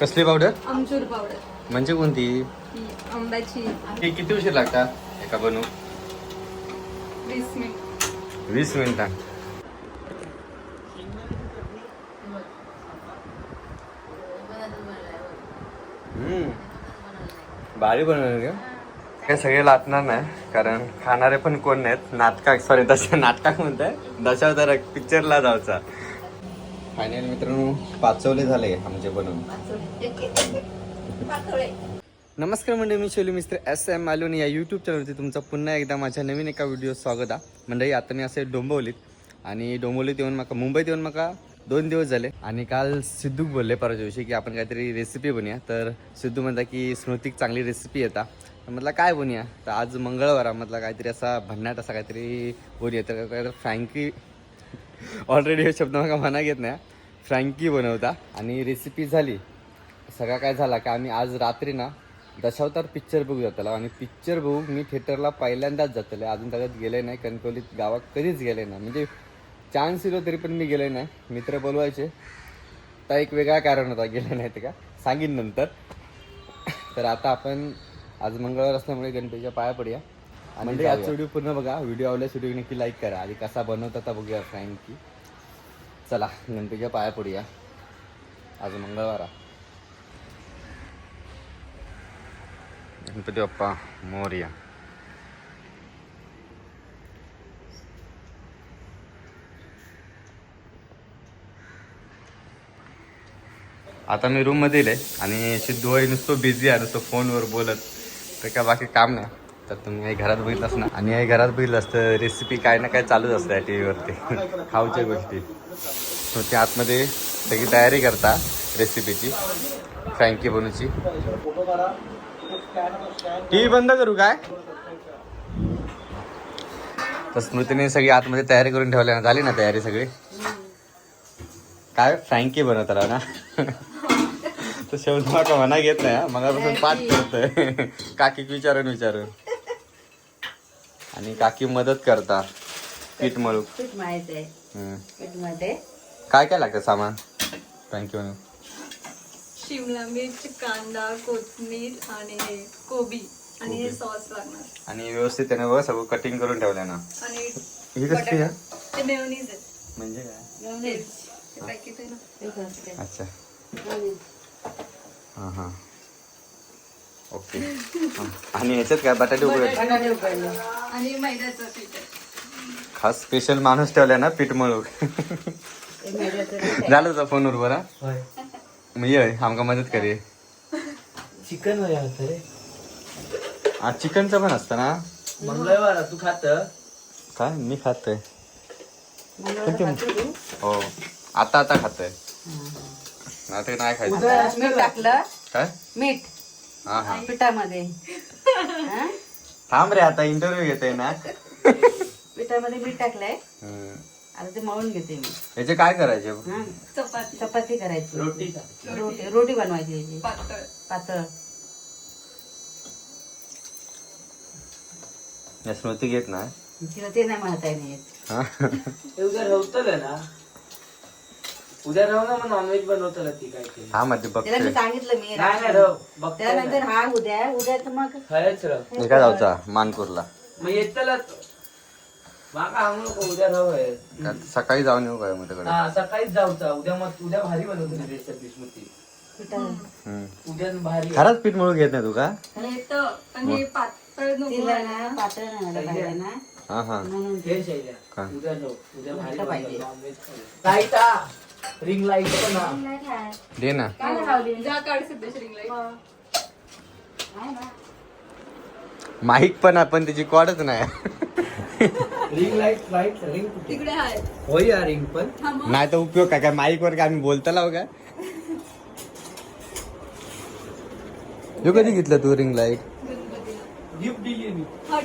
कसली पावडर आमचूर पावडर म्हणजे कोणती? ही आंब्याची. किती उशीर लागतात? एका बनवू वीस मिनिट. वीस मिनिटां. भारी बनवलं का काय सगळे लाटणार नाही कारण खाणारे पण कोण नाहीत? नाटकात सॉरी दशा नाटकात म्हणताय दशावतार पिक्चरला जायचा फायनल मित्रांनो पाचवले झाले आमचे बनवून नमस्कार मंडळी मी शैली मिस्त्र एस एम मालवणी. या यूट्यूब चॅनलवरती तुमचं पुन्हा एकदा माझ्या नवीन एका व्हिडिओ स्वागत आहे. मंडळी आता मी असे डोंबवलीत आणि डोंबवलीत येऊन मका मुंबईत येऊन मका दोन दिवस झाले. आणि काल सिद्धूक बोलले परवाच्या दिवशी की आपण काहीतरी रेसिपी बनूया. तर सिद्धू म्हणता की स्मृतिक चांगली रेसिपी येता म्हटलं काय बनूया? तर आज मंगळवार म्हटलं काहीतरी असा भन्नाट असा काहीतरी बनूया. तर काय फ्रँकी ऑलरेडी हे शब्द मला म्हणा घेत नाही. फ्रँकी बनवता आणि रेसिपी झाली. सगळा काय झाला की आम्ही आज रात्री ना दशावतार पिक्चर बघू जातला आणि पिक्चर बघू मी थिएटरला पहिल्यांदाच जातले. अजून त्याच्यात गेले नाही कणकवलीत गावात कधीच गेले नाही. म्हणजे चान्स दिलो तरी पण मी गेले नाही. मित्र बोलवायचे. तर एक वेगळा कारण होता गेले नाही ते का? सांगीन नंतर. तर आता आपण आज मंगळवार असल्यामुळे गणपतीच्या पाया पडूया. आणि म्हणजे आजचा व्हिडिओ पूर्ण बघा. व्हिडिओ आवडल्यास व्हिडिओ नक्की लाईक करा. आधी कसा बनवता बघूया फ्रँकी चला गणपतीच्या पाया पडूया. आज मंगळवार गणपती बाप्पा मोर्या. आता मी रूममध्ये आहे आणि सिद्धू भाई नुसतो बिझी आहे नुसतं फोनवर बोलत. तर काय बाकी काम नाही. तर तुम्ही आई घरात बघितलंच ना आणि आई घरात बघितलं असतं रेसिपी काय ना काय चालूच असतं टी व्हीवरती खाऊच्या गोष्टी. ते आतमध्ये सगळी तयारी करता रेसिपीची फ्रँकी बनूची टी व्ही बंद करू काय? तर स्मृतीने सगळी आतमध्ये तयारी करून ठेवल्या ना झाली ना तयारी सगळी? काय? फ्रँकी बनवत राहा ना. तर शेवट का म्हणा घेत नाही हा. मगापासून पाठ करतोय. काकी विचारून विचारून. आणि काकी मदत करता. पीठ मळू पीठ माहीत आहे काय काय लागतं सामान? बनवून शिमला मिर्च कांदा कोथिंबीर आणि हे कोबी आणि हे सॉस लागणार. आणि व्यवस्थित त्याने बघ सगळं कटिंग करून ठेवलं ना. आणि ही कसली आहे? ते मेयोनीज आहे. म्हणजे काय? पॅकेट आहे ना. अच्छा. आणि हां हां. ओके. आणि ह्याच्यात काय? बटाटे उकडले. आणि मैद्याचं पीठ आहे. खास स्पेशल माणूस ठेवलाय ना पीठ मळू झालं तुझा फोनवर बरा? मग ये आमका मदत करे चिकन वगैरे होतं रे. आज चिकनचं पण असतं ना? मंगळवार तू खात? काय? मी खातोय? हो. आता आता खातोय. आता नाही खायचं. मीठ टाकलं काय? मीठ. हा हा. पिठामध्ये. हा? थांब रे आता इंटरव्ह्यू घेते ना. पिठामध्ये मीठ टाकलंय. हम्म. आता ते मळून घेते मी. याचे काय करायचे? हा? चपाती. चपाती करायची. रोटी. रोटी रोटी बनवायची याची. पातळ. पातळ. या स्मृती घेत ना तिला ते नाही म्हणता येत. हा. हे उद्या रवतलं ना? उद्या राहू ना मग नॉनव्हेज बनवतलं ती काय ते. हा मध्ये त्याला मी बघते सांगितलं मी नाही नाही रव बघते त्यानंतर हा उद्या उद्या तर मग खरंच रव. काय जाऊचा मानपूरला. मग येतला माका सांगू नको उद्या रव आहे का सकाळी जाऊन येऊ काय हा सकाळीच जाऊचा उद्या मग उद्या भारी बनवतो हम्म. उद्या भारी खरंच पीठ मळू घेत नाही तू का? येतं पण हे पातळ नको तिला ना पातळ नाही झालं पाहिजे ना. हा हा. म्हणून हे शैल्या. का? उद्या भारी लाईटा रिंग लाइट पण हा. दे ना. जा काढ सिद्धेश्वरी माईक पण आपण त्याची कॉडच नाही. रिंग लाइट लाइट रिंग कुठे? तिकडे आहे. होय या रिंग पण. हा मग नाही तर उपयोग काय काय माईक वर काय आम्ही बोलता लाव काय तू कधी घेतलं तू रिंग लाइट गणपतीला गिफ्ट दिली मी. हट.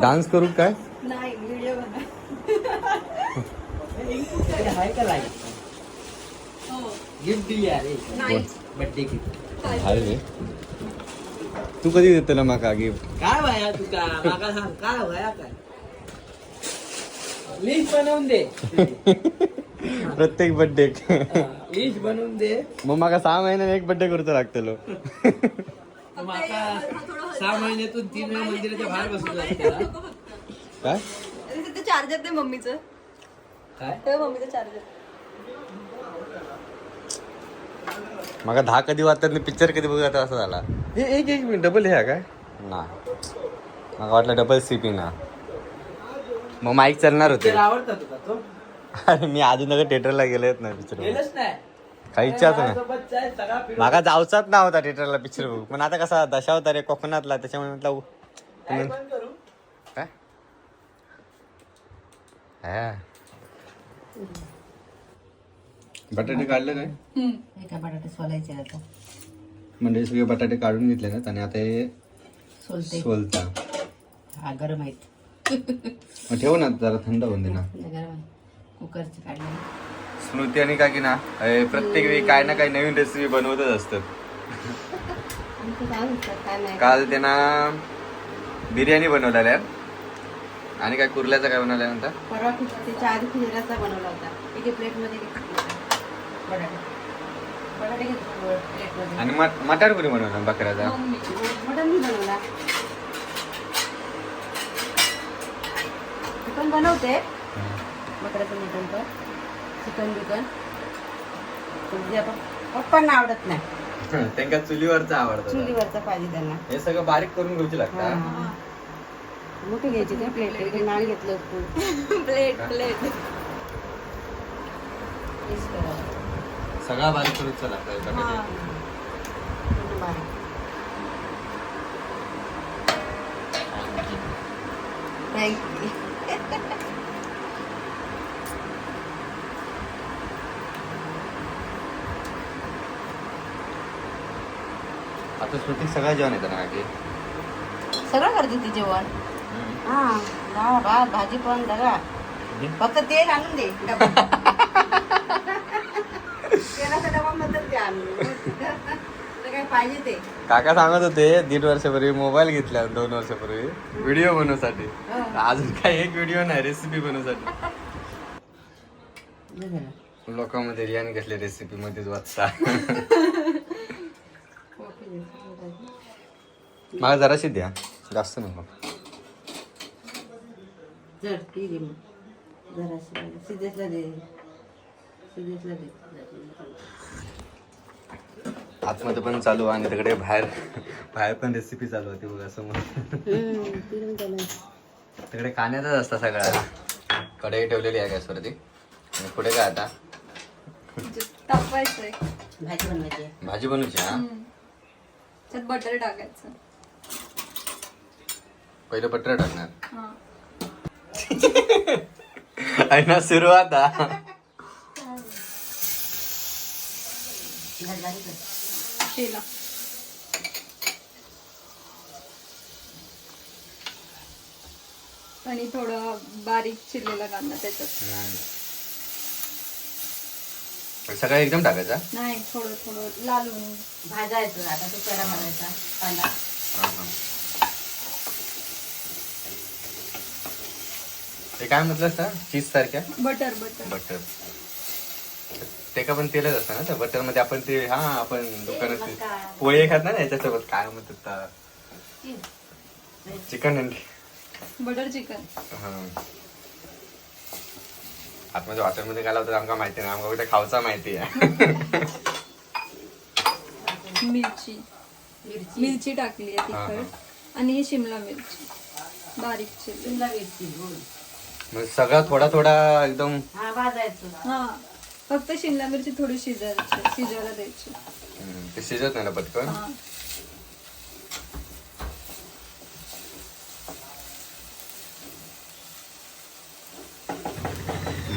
डान्स करू काय नाही व्हिडिओ बनव रिंग कुठे आहे? का लाइट हो. गिफ्ट दिली अरे नाही. बर्थडे गिफ्ट भारी रे. तू कधी देतला माका गिफ्ट काय वया तुका? माका सांग काय वया काय? लिस्ट बनवून दे. प्रत्येक बर्थडे ईश बनवून दे. मग माका सहा महिन्याने एक बर्थडे करूचा लागतलो. माका सहा महिन्यातून तीन वेळा मंदिराच्या बाहेर बसू लागतं. काय? तिथे चार्जर ते मम्मीचं. काय? ते मम्मीचं चार्जर माका दहा कधी वाटतात पिक्चर कधी बघत असं झाला. हे एक एक मिनिट डबल हे काय? ना. माका वाटलं डबल सीपी ना. मग माईक चालणार होते. आवडतात तो? अरे मी अजून थिएटरला गेलेत ना पिक्चर गेलंच नाही. काही इच्छाच नाही. सोबत जाय, सगळा फिरून मागा जाऊचाच ना होता थिएटरला पिक्चर बघू पण आता कसा दशावतार आहे कोकणातला त्याच्यामुळे म्हटलं काय पण करू? काय? हा. बटाटे काढले काय? बटाटे सोलायचे आता. म्हणजे सगळे बटाटे काढून घेतले ना आणि आता हे सोलते. सोलता. हा गरम आहेत. मग ठेवू ना जरा थंड होऊन दे ना. कुकरचं काढलं. स्मृती आणि काकी ना प्रत्येक वेळी काय ना काही नवीन रेसिपी बनवतच असतात. काय म्हणतात काय नाही. काल त्यांना बिर्याणी बनवलेल्या आणि काय कुर्ल्याचं काय बनवलं नंतर? परवा खिच- त्याच्या आधी खिचडाचा बनवला होता. एके प्लेटमध्ये घेतला बटाटे. बटाटे घेतले प्लेटमध्ये. आणि मट मटार पुरी बनवलं बकऱ्याचा? मटन मी बनवला. बनवते. बकऱ्याचं मटन तर चिकन बिकन. पण जे आपण पप्पांना आवडत नाही. त्यांना चुलीवरचं आवडतं. चुलीवरचं पाहिजे त्यांना. हे सगळं बारीक करून घ्यायची लागतं हा. मोठी घ्यायची काय प्लेट नान घेतलं फुल प्लेट प्लेट. करावं. सगळा बारीक करूच लागतं हा. एकदम बारीक. आता श्रुती सगळं जेवण येतं ना काकी? सगळं करते ती जेवण. हा डाळ भात भाजी पण सगळा फक्त तेल आणून दे डबा. तेलाचा डबा म्हणतात ते आणून. काय पाहिजे ते? काका सांगत होते दीड वर्षापूर्वी मोबाईल घेतला दोन वर्षापूर्वी. व्हिडिओ बनवसाठी. अजून काही एक व्हिडिओ नाही रेसिपी बनवसाठी. लोकांमध्ये रियाने कसले रेसिपी मध्येच वाचता मला जराशी द्या जास्त नको. जर ती दे मग. जराशी सिद्धेशला दे. सिद्धेशला दे. आतमध्ये पण चालू आणि तिकडे बाहेर बाहेर पण रेसिपी चालू होती बघा समोर. तिकडे कांद्याचाच असता सगळा. कढई ठेवलेली आहे गॅसवरती आणि पुढे काय आता? तापवायचंय भाजी बनवायची. भाजी बनवायची हा. त्यात बटर टाकायचं. पहिलं बटर टाकणार. हा. आहे ना सुरुवात केला आणि थोडं बारीक चिरलेला कांदा त्याच्यात. सगळं एकदम टाकायचा? नाही थोडं थोडं लालून भाजायचं आता तो पेरा मारायचा कांदा. हा, हा. ते काय म्हटलं सर? चीज सारख्या बटर बटर. बटर. ते का पण तेलच असतं ना त्या बटरमध्ये आपण ते हा आपण दुकानात पोहे खात ना याच्यासोबत काय म्हणतात चिकन. अंडी बटर चिकन. हा. आतमध्ये हॉटेलमध्ये काय लावतात आमका माहिती नाही आमका कुठे खावचा माहिती आहे. मिरची. मिरची. मिरची टाकली आहे तिखट आणि ही शिमला मिरची. बारीक चिरली शिमला मिरची मग सगळं थोडा थोडा एकदम हा भाजायचं. हा. फक्त शिमला मिरची थोडी शिजायची शिजायला द्यायची. हम्म, ते शिजत नाही ना पटकन? हा.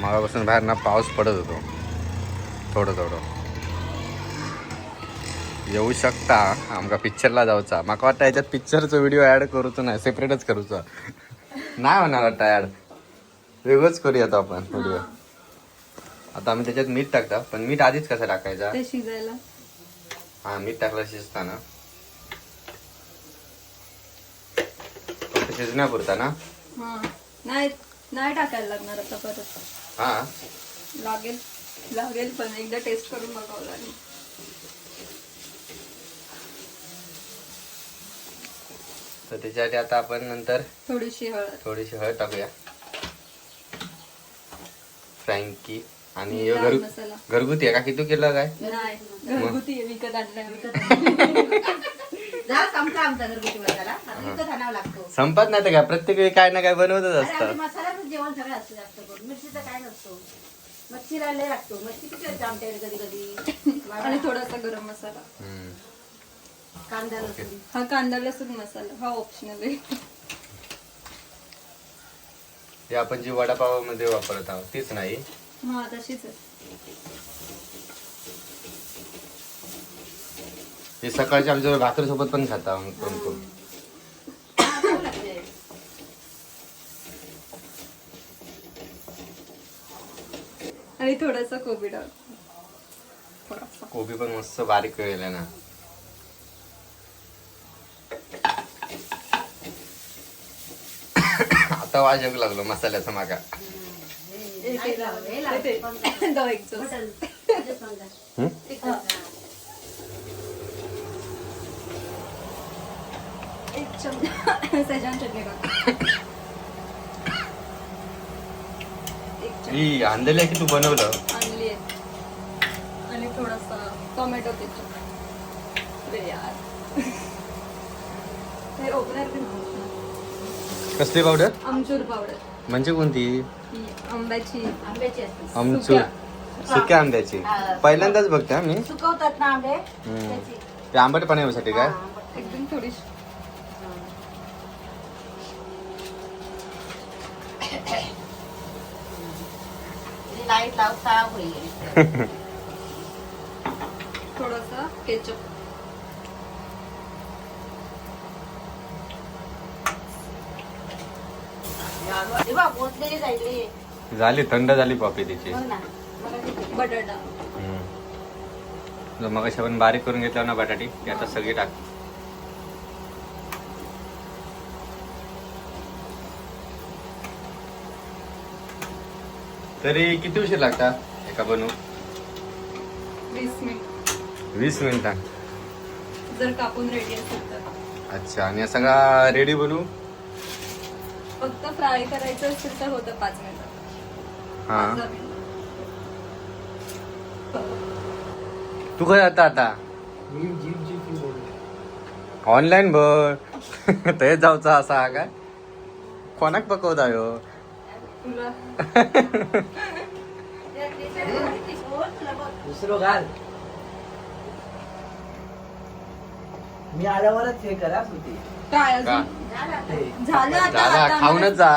मागापासून बाहेर ना पाऊस पडत होतो. थोडं थोडं. येऊ शकता आमका पिक्चरला जाऊचा. माका वाटतं याच्यात पिक्चरचा व्हिडिओ ऍड करूचो नाही सेपरेटच करूचा. नाही होणार वाटतं ऍड वेगळंच करूया आता आपण व्हिडिओ आता आम्ही त्याच्यात मीठ टाकता. पण मीठ आधीच कसं टाकायचा? ते शिजायला. हा मीठ टाकलं शिजताना. फक्त शिजण्यापुरता ना? हा. नाही नाही टाकायला लागणार आता परत. हा? लागेल. लागेल पण एकदा टेस्ट करून बघावं लागेल. तर त्याच्यासाठी आता आपण नंतर थोडीशी हळद. थोडीशी हळद टाकूया. फ्रँकी आणि लाल घर मसाला. घरगुती आहे का? किती केलं काय नाही घरगुती आहे, विकत आणलाय जा संपला आमचा घरगुती मसाला. आता विकत आणावा लागतो. संपत नाही तर काय? प्रत्येक वेळी काय ना काय बनवतच अरे असतं. आमच्या मसाल्याचं जेवण सगळं असतं जास्त करून. मिरचीचं काय नसतो. मच्छीला लय लागतो. मच्छी किती असते आमच्याकडे कधी कधी? आणि थोडासा गरम मसाला. हम्म. कांदा लसूण. हा कांदा लसूण मसाला. हा ऑप्शनल आहे. हे आपण जी वडापावामध्ये वापरत आहोत तीच नाही. हा तशीच हे सकाळच्या आमच्या भाकरी सोबत पण खाता आम्ही कोण कोण. आणि थोडासा कोबी डाळ. थोडासा. कोबी पण मस्त बारीक केलेला ना. आता वाज येऊ लागलो मसाल्याचा मागा. लावलं, हे. ते- ते. चटणी आणलेली आहे की तू बनवलं? आणली आहे. आणि थोडासा टोमॅटो अरे यार. हे ओपनर कसली पावडर आमचूर पावडर म्हणजे कोणती? आंब्याची. आंब्याची असते. आमचूर सुक्या. आंब्याची. पहिल्यांदाच बघते हा मी सुकवतात ना आंबे? हम्म. त्याची. ते आंबट पाण्यासाठी काय हा, आंबट. एकदम थोडीशी. ती लाइट लावता होईल. थोडासा केचप हे जायली झाली थंड झाली पॉपी त्याची ना. किती. बटाटा. मग अशी आपण बारीक करून घेतलं ना बटाटी ती आता सगळी टाक. तरी किती उशीर लागतात एका बनवू वीस मिनिट. वीस मिनिटां. जर कापून रेडी असेल तर. अच्छा आणि हा सगळा रेडी बनवू फक्त फ्राय करायचं असेल तर होतं पाच मिनिटात हा. मिनिटं. तू काय आता आता? जीप जीप जीप ही बोल ऑनलाईन भर. ते जाऊचा असा हा काय? कोणाक पकवता ह्यो तुला. दुसरं घाल. मी आल्यावरच हे करा होती काय का? अजून झालं खाऊनच जा.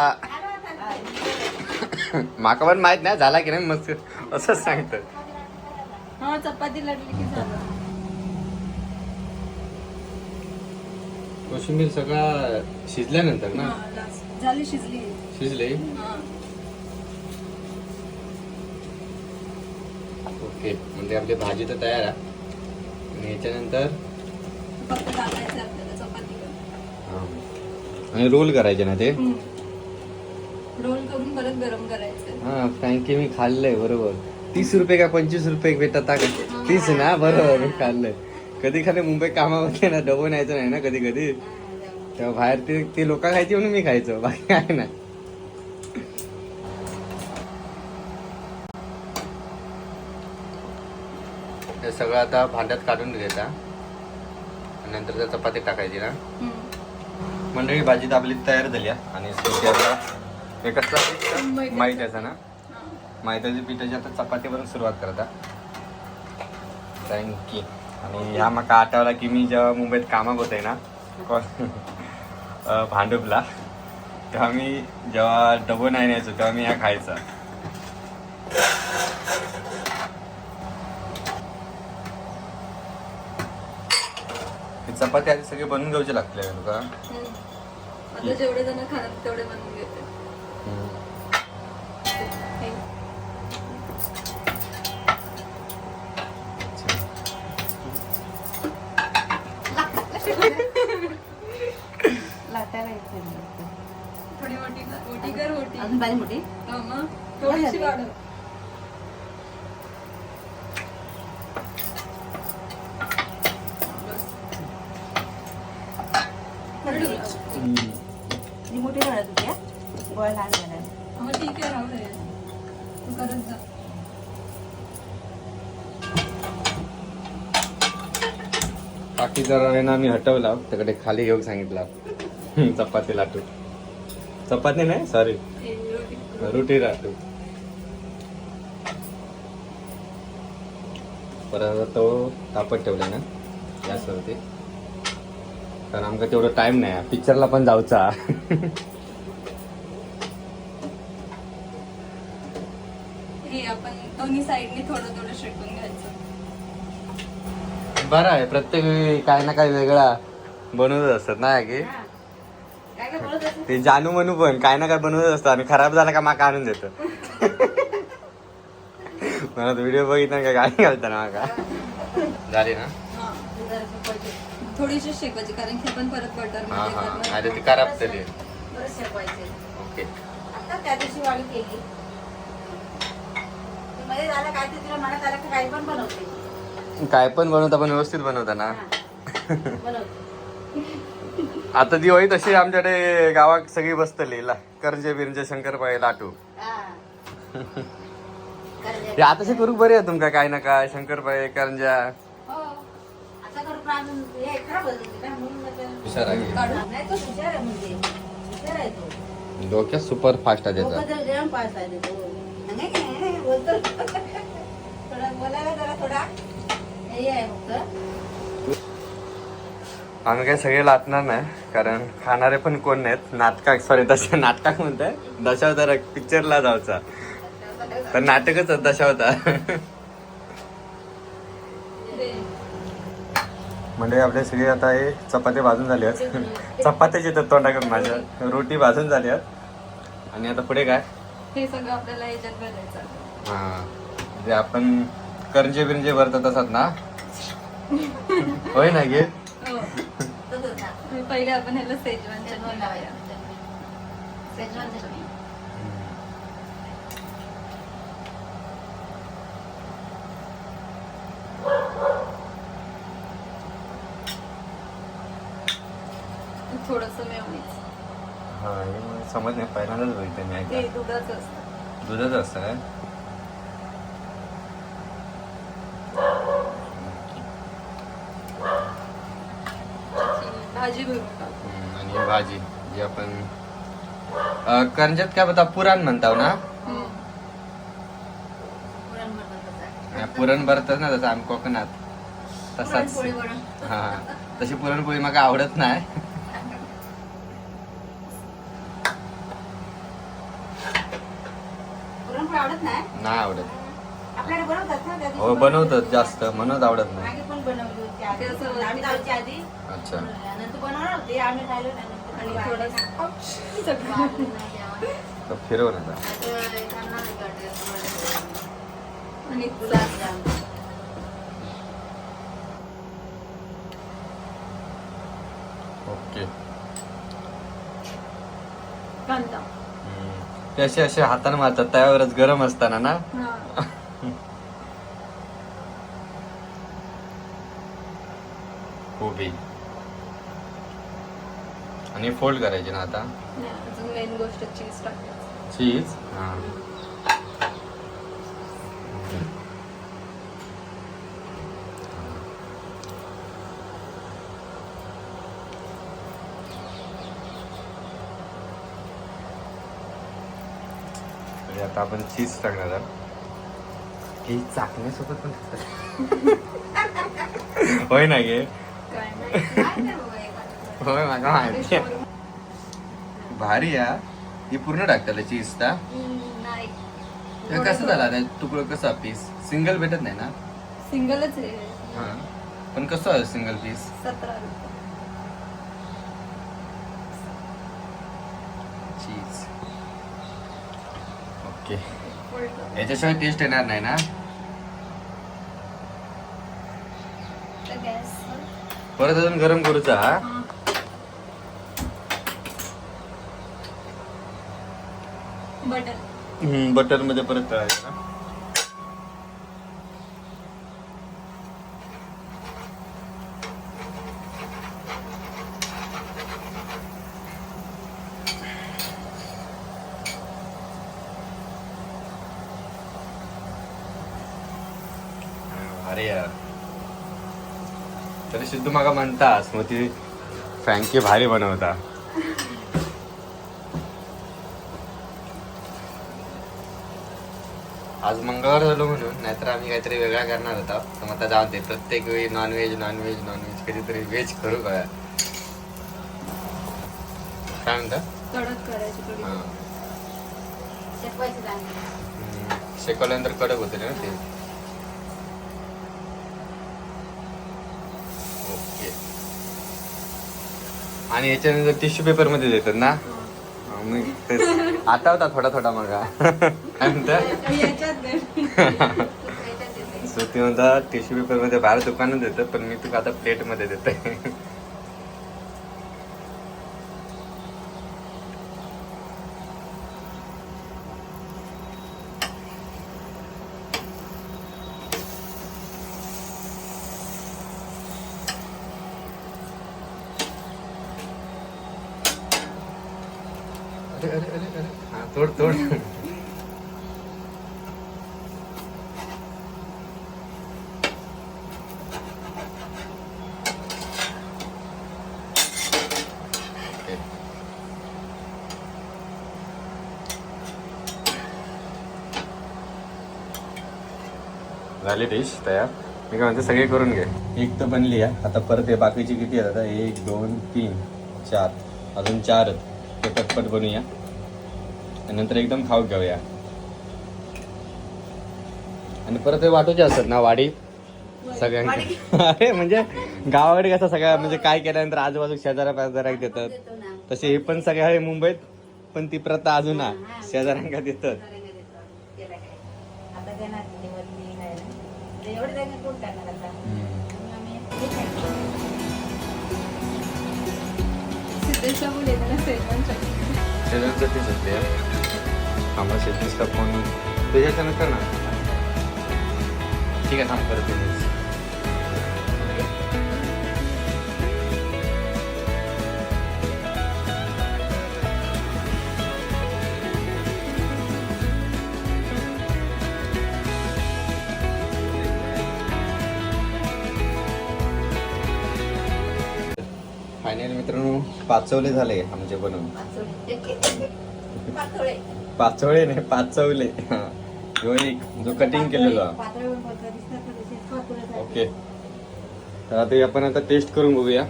माका पण माहीत नाही झाला की नाही मस्त? असंच सांगत. हा चपाती लाटली की झालं. कोशिंबीर सगळा शिजल्यानंतर ना. झाली शिजली. शिजले. ओके म्हणजे आपली भाजी तर तयार आहे. आणि याच्यानंतर? फक्त टाकायचं आपल्याला चपातीवर. आणि रोल करायचे ना ते? रोल करून परत गरम करायचं. हा फ्रँकी मी खाल्लंय बरोबर. तीस रुपये का पंचवीस रुपये भेटतात का तीस ना? बरोबर मी खाल्लंय. कधी खाली मुंबई कामामध्ये ना डबो न्यायचं नाही ना कधी कधी? तेव्हा बाहेर ते ते लोक खायची म्हणून मी खायचो बाकी काय नाही. हे सगळं आता भांड्यात काढून आणि नंतर त्या चपाती टाकायची ना. मंडळी भाजी तर आपली तयार झाली आहे. आणि शेवटी हे कसला मैद्याचं. ना? हा. पिठाची आता चपाती बनवून सुरुवात करता थँक्यू आणि ह्या माका आठवला की मी जेव्हा मुंबईत कामाक होते ना भांडुपला तेव्हा मी जेव्हा डबो नाही न्यायचो तेव्हा मी ह्या खायचा. चपाती आधी सगळी बनवून घ्यायचे लागते का आता जेवढे जण खाणार तेवढे बनवून घेते. थोडी मोठी मोठी कर. मोठी मोठी? हा थोडीशी वाढव. मग ठीक आहे राहू दे. तू करत जा. बाकी जरा ना मी हटवला. त्याकडे खाली घेऊन सांगितला. चपाती लाटू. चपाती नाही? सॉरी रोटी. रुटी लाटू. परत तो तापत ठेवला ना गॅसवरती. कारण आमका तेवढं टाइम नाही. पिक्चरला पण जाऊचा हे आपण दोन्ही साईडनी थोडं थोडं शेकून घ्यायचं. बरं आहे प्रत्येक वेळी काय ना काय वेगळा बनवत असतात ना की? ते जानू म्हणू पण काय ना काय बनवत असतो आणि खराब झाला का माका आणून देतो. मला व्हिडिओ बघितला का गाडी घालताना माका. झाली ना? हा. थोडीशी शेकायची कारण की आपण परत बटर हा हा. अरे ती खराब झाली. शेकवायचे. ओके. आता त्या दिवशी वाळी केली. ते मध्ये झालं काय ते तुला मनात आलं की काही पण बनवते काय पण बनवता पण व्यवस्थित बनवता ना. बनवते आता दिवाळी तशी आमच्याकडे गावात सगळी बसतली ला करंजे बिरंजे शंकरपाळे लाटू हा. करंज्या. हे आताशी करू बरे आहे तुमका काय ना काय शंकरपाळे करंजा हो. आता करू पण अजून हे खराब होतं ना म्हणून म्हटलं. हुशार आहे काढू नाही तो हुशार आहे म्हणजे हुशार आहे तो डोक्यात सुपर फास्ट आहे त्याचा डोकं जर जेवण पास आहे तो नाही, नाही, नाही, बोलतो थोडा बोलायला जरा थोडा हे आहे फक्त आम्ही काही सगळे लाटणार नाही कारण खाणारे पण कोण नाहीत? नाटकाक सॉरी दशा नाटकाक म्हणताय? दशावतार पिक्चरला जायचा तर नाटकच दशावतार. म्हणजे आपले सगळे आता हे चपाती भाजून झाली आहेत. चपात्याची तर तोंडाकडे माझ्या. रोटी भाजून झाली आहेत. आणि आता पुढे काय? हे सगळं आपल्याला याच्यात हा जे आपण करंजे बिरंजे भरतात असतात ना होय ना गे हो. तसंच ना. पहिले आपण ह्याला सेजवान. लावूया. चटणी. थोडस मेवणीच हा हे मला समज नाही पहिल्यांदाच बघितलं मी ते ऐका दुधाचं असतं. दुधच असतं काय? भाजी भरून टाकू. हम्म, आणि ही भाजी जी आपण अं, करंजात काय बता पुराण म्हणताव ना. पुरण. हा, भरतात ना तसं आम्ही कोकणात. तसाच. पुरणपोळी. हा तशी पुरणपोळी मला आवडत नाही. पुरणपोळी आवडत नाही नाही आवडत आपल्याकडे बनवतात ना त्या दिवशी हो बनवतात जास्त म्हणून आवडत नाही मागे पण बनवली होती आधी. ते असं आम्ही जायच्या आधी अच्छा नंतर बनवणार होते आम्ही खायलो नाही नंतर आणि वाढली थोडस ना. सगळं वाढली नाही तेव्हा. तर फिरव ना आता. आता एकांना नाही वाटत. आणि गुलाबजाम. ओके कांदा. ते असे असे हाताने मारतात त्यावरच गरम असताना ना? कोबी आणि फोल्ड करायचे ना आता? मेन गोष्ट चीज टाकायचं. चीज हा. तरी आता आपण चीज टाकणार आहोत. ही चाकण्यासोबत पण. होय ना गे. होय माझा माहिती. भारी या ही. पूर्ण टाकताला चीज ता कसं झालं तुकडं कसा पीस सिंगल भेटत नाही ना? सिंगलच आहे. हा. पण कसं सिंगल पीस सतरा रुपये चीज ओके. याच्याशिवाय टेस्ट येणार नाही ना? परत अजून गरम करूचा हा? बटर बटरमध्ये परत तळायचं ना अरे यार तरी सिद्धू माका म्हणतास मग ती फ्रँकी भारी बनवता. आज मंगळवार झालो म्हणून नाहीतर आम्ही काहीतरी वेगळा करणार होता. तर मग आता जाऊ दे प्रत्येक वेळी non veg non veg non veg कधीतरी व्हेज करू का? काय म्हणता? शेकवल्यानंतर कडक होते ना ते ओके आणि याच्यानंतर टिश्यू पेपरमध्ये देतात ना तेच. आता होता थोडा थोडा मग काय म्हणता याच्यात दे. याच्यात देते. सो ती म्हणता टिश्यू पेपरमध्ये बाहेर दुकानात देतात पण मी तुला आता प्लेटमध्ये देते अरे अरे अरे अरे. हा तोड तोड. ओके. झाली डिश तयार. मी काय म्हणते सगळे करून घे. एक तर बनली आहे. आता परत हे बाकीची किती आहेत? आता एक दोन तीन चार. अजून चार आहेत. ते पटपट बनवूया आणि नंतर एकदम खाऊ घेऊया. आणि परत हे वाटूचे असतात ना वाडी? सगळ्यांना अरे म्हणजे गावाकडे कसं सगळ्या म्हणजे काय केल्यानंतर आजूबाजू शेजारा पाजारा देतात. तसे हे पण सगळे आहे मुंबईत पण ती प्रथा अजून आहे. शेजाऱ्यांका देतात. एवढं शेजवान चटणी. असते आम्हाला शेतीसला फोन तुझ्याच्यानं कर ना ठीक आहे थांब करते फायनल मित्रांनो पाचवले झाले आमचे बनवून. पाचवळे नाही पाचवले. हा. ह्यो एक जो कटिंग केलेलो. ओके. तर आता आपण आता टेस्ट करून बघूया.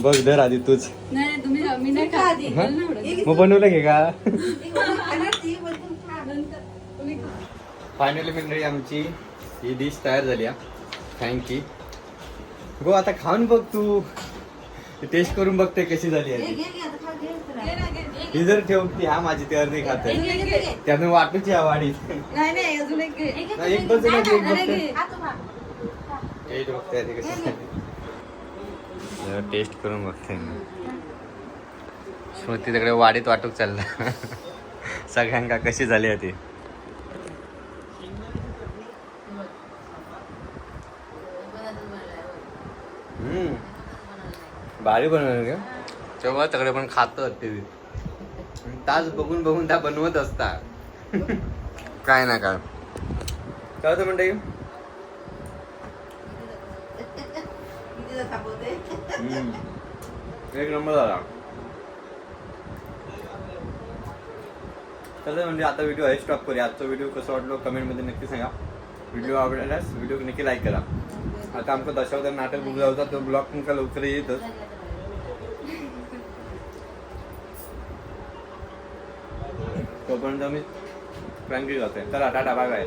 बघ धर आधी तूच. मग बनवलं घे का. फायनली मंडळी आमची ही डिश तयार झाली थँक यू गो आता खाऊन बघ तू. टेस्ट करून बघते कशी झाली आहे घे. ही जर ठेवती हा माझी ते अर्धी खाते. त्यानं वाटूची हा वाढी नाही नाही अजून एक घे. एक घे, एक तू. टेस्ट बघते आधी कशी झाली. जरा टेस्ट करून बघते मी. स्मृती तिकडे वाडीत वाटूक चालला. सगळ्यांका कशी झाली आहे ती? हम्म. भारी बनवलं का तेव्हा सगळे पण खात ते. तास बघून बघून त्या बनवत असता. काय ना काय. काय होतं म्हणते? एक नंबर झाला. चला म्हणजे आता व्हिडिओ आहे स्टॉप करूया. आजचा व्हिडिओ कसं वाटलो कमेंटमध्ये नक्की सांगा. व्हिडिओ आवडल्यास व्हिडिओ नक्की लाईक करा. आता आमचं दशावतार नाटक बुक होता तो ब्लॉग तुमका लवकर येतच. तोपर्यंत मी फ्रँकी जाते चला टाटा बाय बाय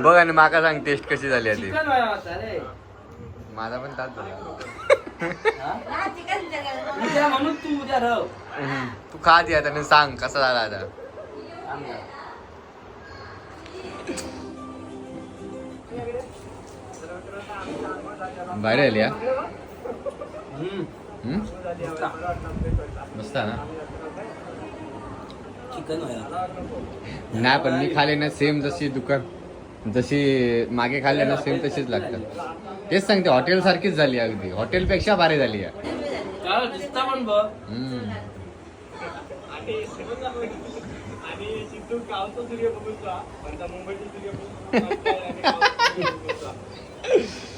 बघ आणि माका सांग टेस्ट कशी झाली आधी माझा पण तास झाला. म्हणून तू उद्या राह तू खा ती आता सांग कसा झाला आता. बाहेर आली हा? मस्त ना? नाही पण मी खाले ना सेम जशी दुकान जशी मागे खाल्ले ना सेम तशीच लागतात. तेच सांगते हॉटेल सारखीच झाली अगदी. हॉटेल पेक्षा भारी झाली